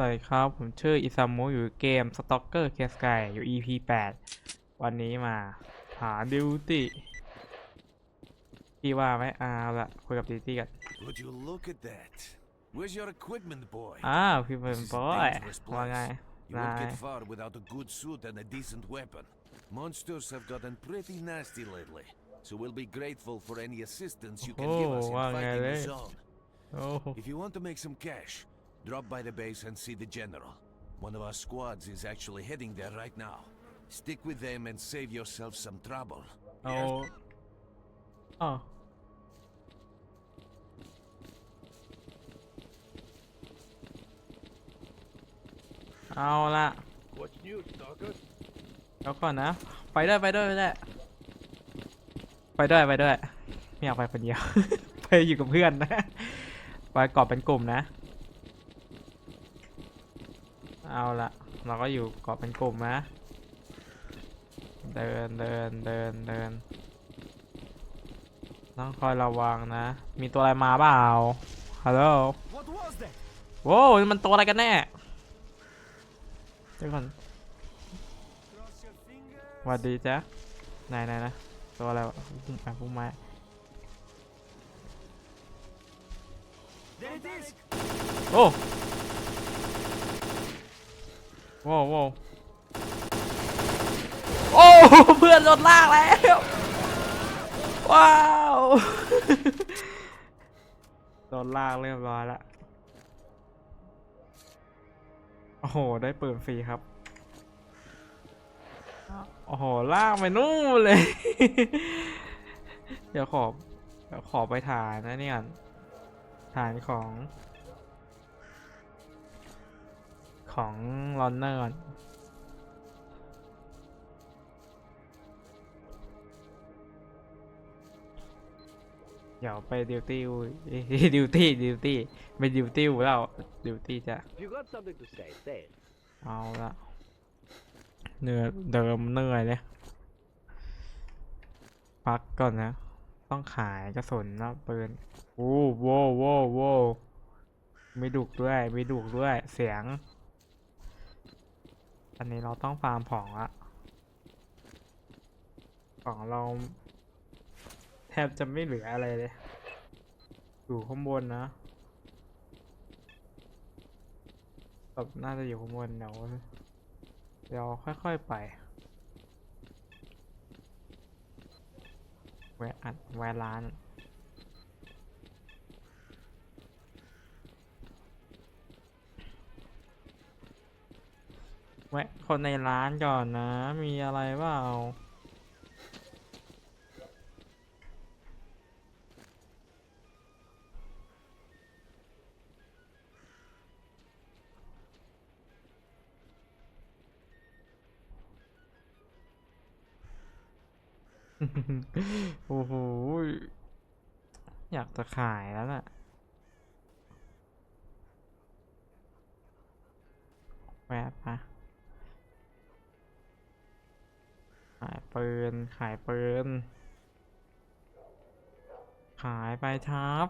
สวัสดีครับ ผมชื่ออิซามุอยู่เกม Stalker c a s k y อยู่ EP 8 วันนี้มา หาดิวตี้พี่ว่าไหมเอาละคุยกับดิวตี้กัน Would you look at that? Where's your equipment, boy? อ้าวพี่เป็น This is บ a อย dangerous ว่าไง place. You นาย won't get far without a good suit and a decent weapon. Monsters have gotten pretty nasty lately, so we'll be grateful for any assistance you can give us Oh, in wow, fighting the yeah, zone. โอ้ If you want to make some cash, drop by the base and see the general. One of our squads is actually heading there right now. Stick with them and save yourself some trouble. เอาอ๋อ เอาละ What's new, Stalker? เดี๋ยวก่อนนะ ไปด้วยไปด้วยไปด้วยไปด้วยไปด้วยไม่อยากไปคนเดียว ไปอยู่กับเพื่อนนะ ไปเกาะเป็นกลุ่มนะ เอาละเราก็อยู่เกาะเป็นกลุ่มนะ เดินเดินเดินเดินต้องคอยระวังนะ มีตัวอะไรมาเปล่า ฮัลโหล What was that? โว้วมันตัวอะไรกันแน่เดี๋ยวก่อนสวัสดีจ๊ะไหนไหนนะ ตัวอะไรวะพุ่งไปพุ่งมาโอ้ โว้วโว้วโอ้เพื่อนโดนลากแล้วว้าวโดนลากเรียบร้อยละโอ้โหได้เปืนฟรีครับโอ้โหลากไปนู่นเลย เดี๋ยวขอเดี๋ยวขอไปฐานนะเนี่ยก่อนฐานของ ของลอนเนอร์ก่อนเดี๋ยวไปดิวตี้ดิวตี้ดิวตี้ไปดิวตี้แล้วดิวตี้จะ If you got something to say, say it. เอาละเหนื่อยเดิมเหนื่อยเลยพักก่อนนะ ต้องขายกระสุนนะปืนโอ้โว้โว้โว้ไม่ดุกด้วยไม่ดุกด้วยเสียง อันนี้เราต้องฟาร์มของละของเรา แทบจะไม่เหลืออะไรเลย อยู่ข้างบนนะแบน่าจะอยู่ข้างบนเดี๋ยวเดี๋ยวค่อยๆไปแวะอัดแวะร้าน แวะคนในร้านก่อนนะ มีอะไรเปล่าโอ้โห อยากจะขายแล้วน่ะ แวะปะ ขายปืน ขายปืน ขายไปครับ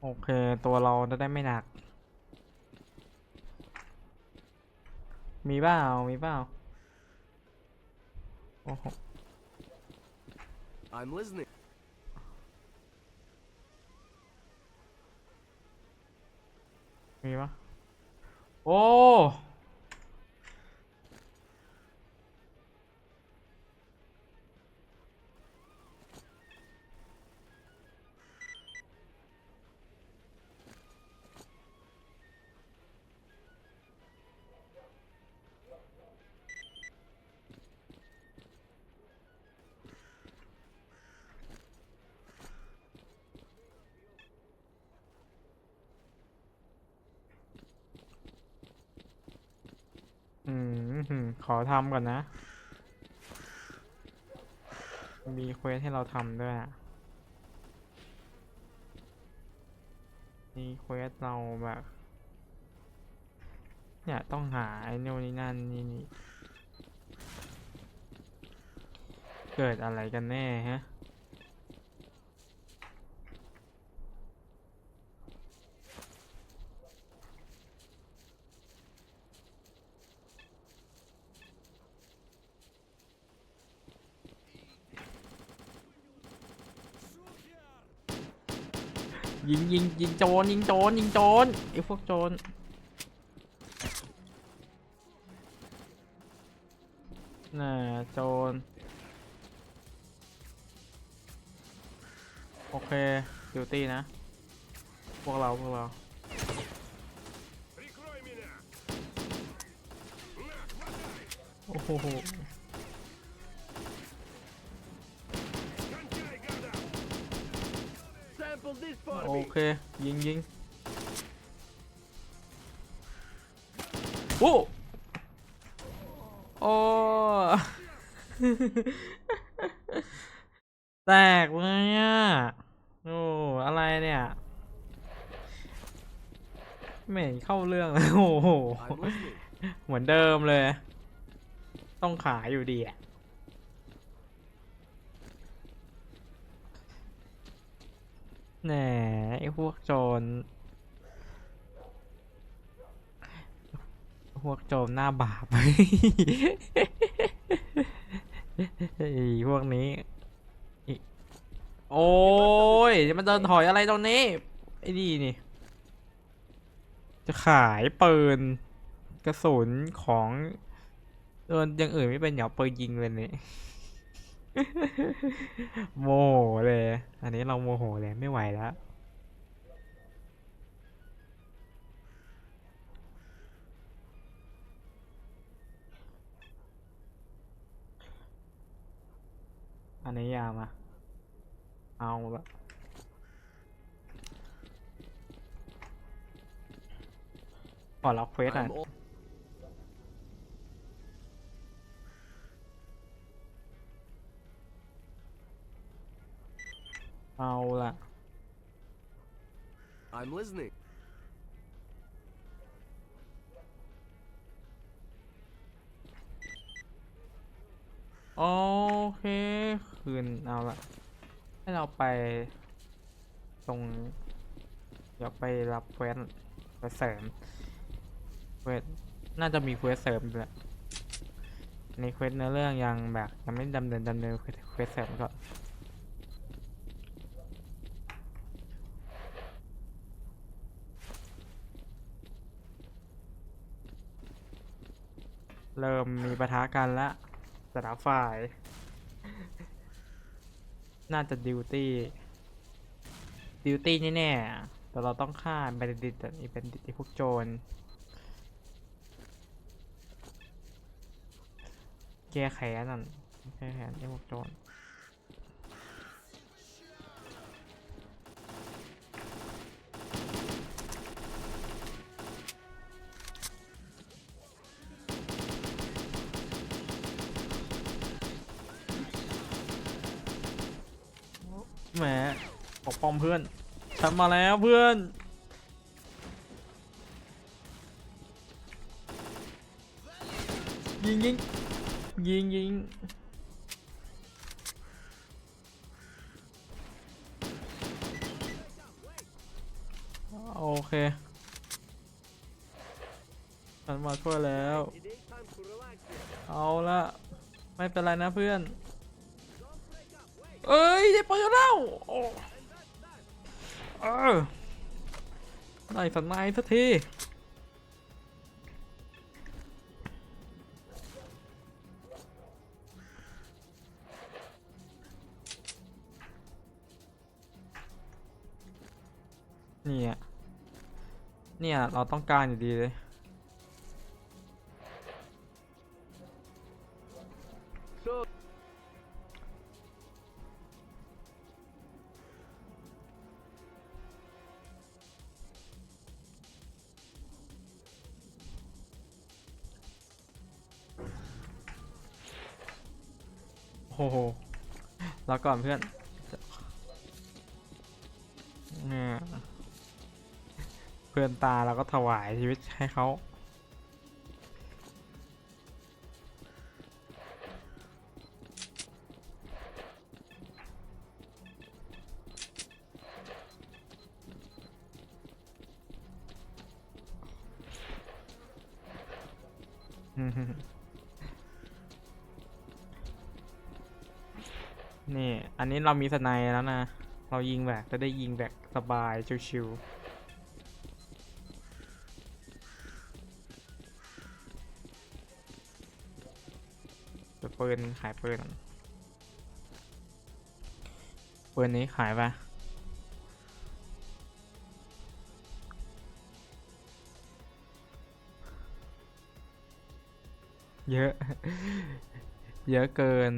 โอเค ตัวเราจะได้ไม่หนัก มีเปล่า มีเปล่า โอ้โห I'm listening. มีปะ โอ้อืมหืมขอทำก่อนนะ มีเควสให้เราทำด้วยอะมีเควสเราแบบ เนี่ย ต้องหาไอ้นู่นนี่นั่นนี่นี่ เกิดอะไรกันแน่ฮะ ยิงยิงยิงโจนยิงโจนยิงโจนไอ้พวกโจนน่าโจนโอเคดิวตี้นะ พวกเรา พวกเรา โอ้โห โอเค ยิงยิงโอ้โอ้แตกเลยอะโอ้อะไรเนี่ยไม่เข้าเรื่องโอ้โห เหมือนเดิมเลย ต้องขายอยู่ดีอะ แหน่ไอ้พวกโจรพวกโจรหน้าบาปไอ้พวกนี้ โอ้ยมันเดินถอยอะไรตรงนี้ ไอ้นี่นี่ จะขายปืนกระสุนของเดินอย่างอื่นไม่เป็นอย่าเอาปืนยิงเลยเนี่ย โมโหเลย อันนี้เราโมโหเลยไม่ไหวแล้วอันนี้ยามา เอาละขอรับเควสหน่อย เอาละ I'm listening. โอเค คืน เอาละ ให้เราไปตรง เดี๋ยวไปรับเควสไปเสริมเควสน่าจะมีเควสเสริมอยู่แหละในเควสเนื้อเรื่องยังแบบยังไม่ดำเนินดำเนินเควสเควสเสริมก่ เริ่มมีปะทะกันละแต่ละฝ่าย น่าจะดิวตี้ดิวตี้แน่ๆแต่เราต้องฆ่าเบนดิตอีเบนดิตพวกโจรแก้แค้นนั่นแก้แค้นไอ้พวกโจร แหมปกป้องเพื่อนฉันมาแล้วเพื่อน ยิงยิงยิงยิงโอเคฉันมาช่วยแล้ว เอาละไม่เป็นไรนะเพื่อน เอ้ยได้ปืนแล้วโอ้เออได้สันนายสักทีเนี่ย เนี่ย เราต้องการอยู่ดีเลย โอ้โหแล้วก่อนเพื่อนเนี่ยเพื่อนตาเราก็ถวายชีวิตให้เขา นี่ อันนี้เรามีสไนแล้วนะ เรายิงแบบจะได้ยิงแบบสบายชิวๆเดี๋ยวปืนขายปืนก่อนปืนนี้ขายปะเยอะ เยอะเกิน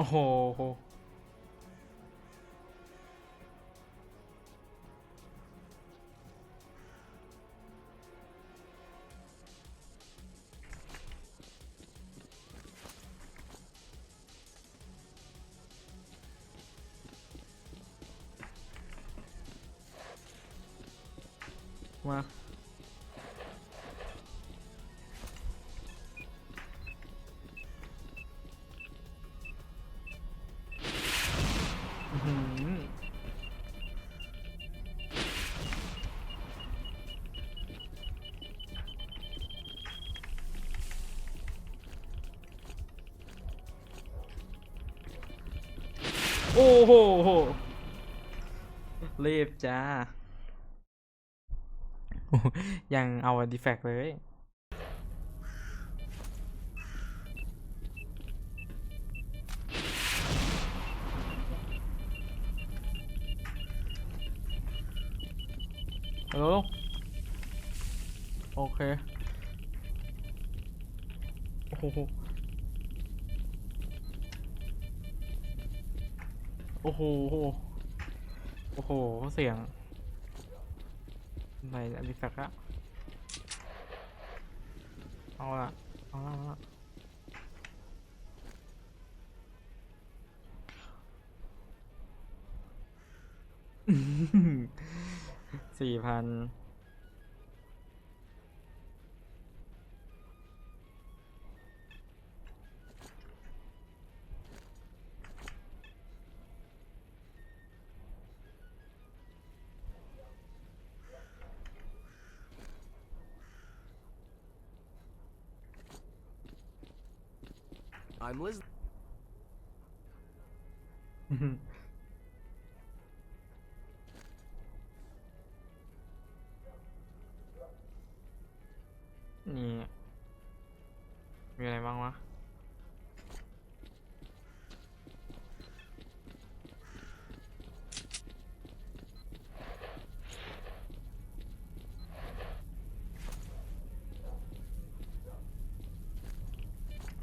โอ้โห โอ้โหรีบจ้า ยังเอาดีแฟกเลย ฮัลโหล โอเค โอ้โห โอ้โห โอ้โห เสียงไหนอันนี้สักละเอาละเอาละเอาละสี่พัน นี่ มีอะไรบ้างวะ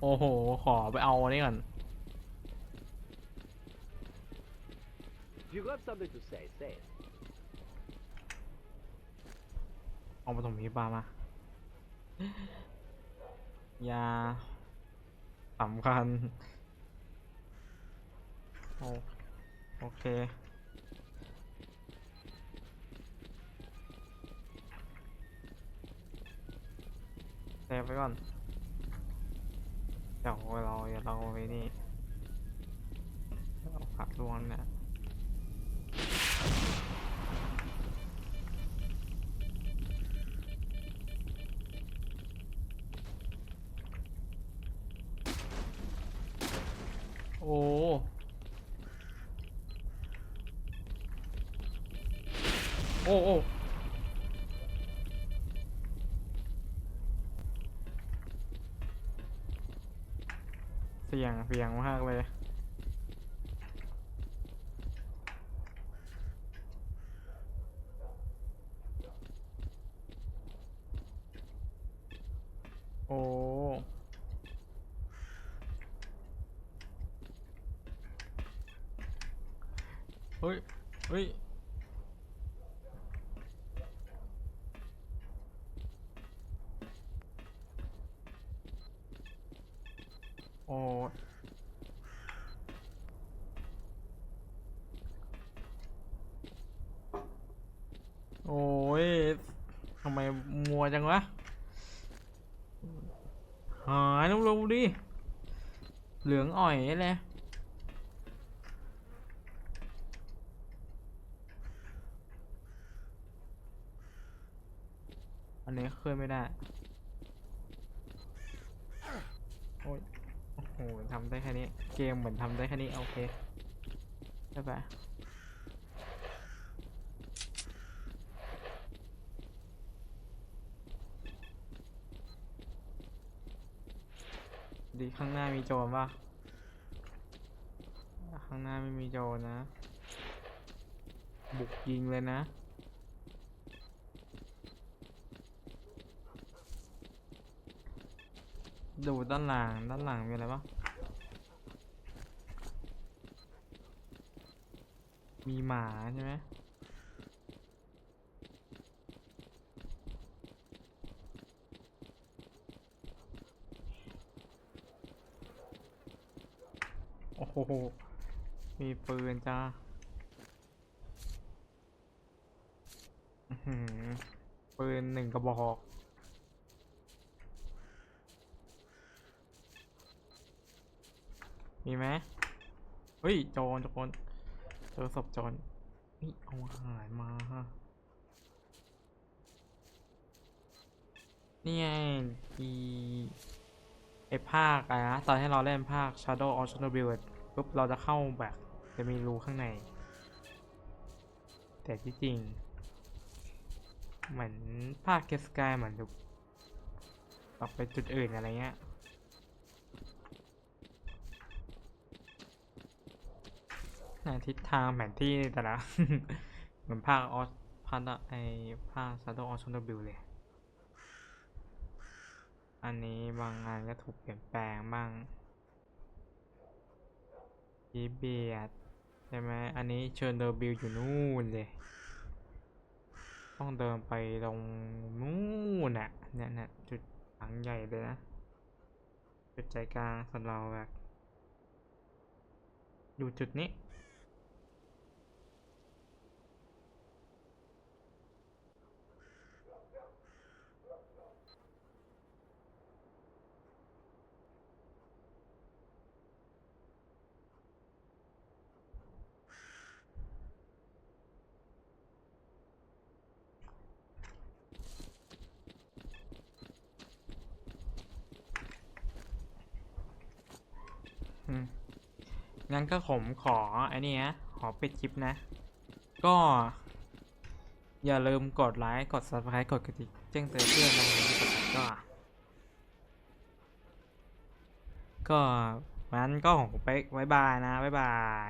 โอ้โห ขอไปเอาอันนี้ก่อน If you got something to say, say it. เอามาตรงนี้ปามา ยาสำคัญ โอโอเค เซฟไว้ก่อน เดี๋ยวเราอย่าเราไว้นี่เราขัดลวงเนี่ย โอ้ โอ้โอ้เสียงเสียงมากเลย โอ้ เฮ้ย เฮ้ย โอ้โอ้ยทำไมมัวจังวะ หายเร็วๆดิ เหลืองอ่อยเลยอันนี้ขึ้นไม่ได้ โอ้ย โอ้โหทำได้แค่นี้ เกมเหมือนทำได้แค่นี้ โอเคใช่ปะดีข้างหน้ามีโจรปะข้างหน้าไม่มีโจรนะ บุกยิงเลยนะดูด้านหลังด้านหลังมีอะไรปะ มีหมาใช่ไหมโอ้โห มีปืนจ้าอื้อหือปืนหนึ่งกระบอกมีไหมเฮ้ย โจรโจรเจอศพจรนี่เอาอาหารมาฮะนี่ไงอีไอภาคอะนะตอนที่เราเล่นภาค Shadow of Chernobyl ปุ๊บเราจะเข้าแบบจะมีรูข้างใน แต่ที่จริง เหมือนภาคเกสกายเหมือนถูกออกไปจุดอื่นอะไรเงี้ย ใน ทิศทางแผนที่แต่ละเหมือนภาคออสพาร์ไอภาคซาโดออชนบิลเลย อันนี้บางอันก็ถูกเปลี่ยนแปลงบ้างยีเบียดใช่ไหมอันนี้เชิญเดอร์บิลอยู่นู่นเลย ต้องเดินไปตรงนู่นน่ะเนี่ยเนี่ยจุดหลังใหญ่เลยนะ จุดใจกลางสำหรับเราแบบอยู่จุดนี้ งั้นก็ผมขอไอ้นี่นะขอปิดคลิปนะ ก็ อย่าลืมกดไลค์ กด subscribe กดกระดิ่งแจ้งเตือนเพื่อนในนี้กดก็ก็งั้นก็ผมไปไว้บายนะ บ๊ายบาย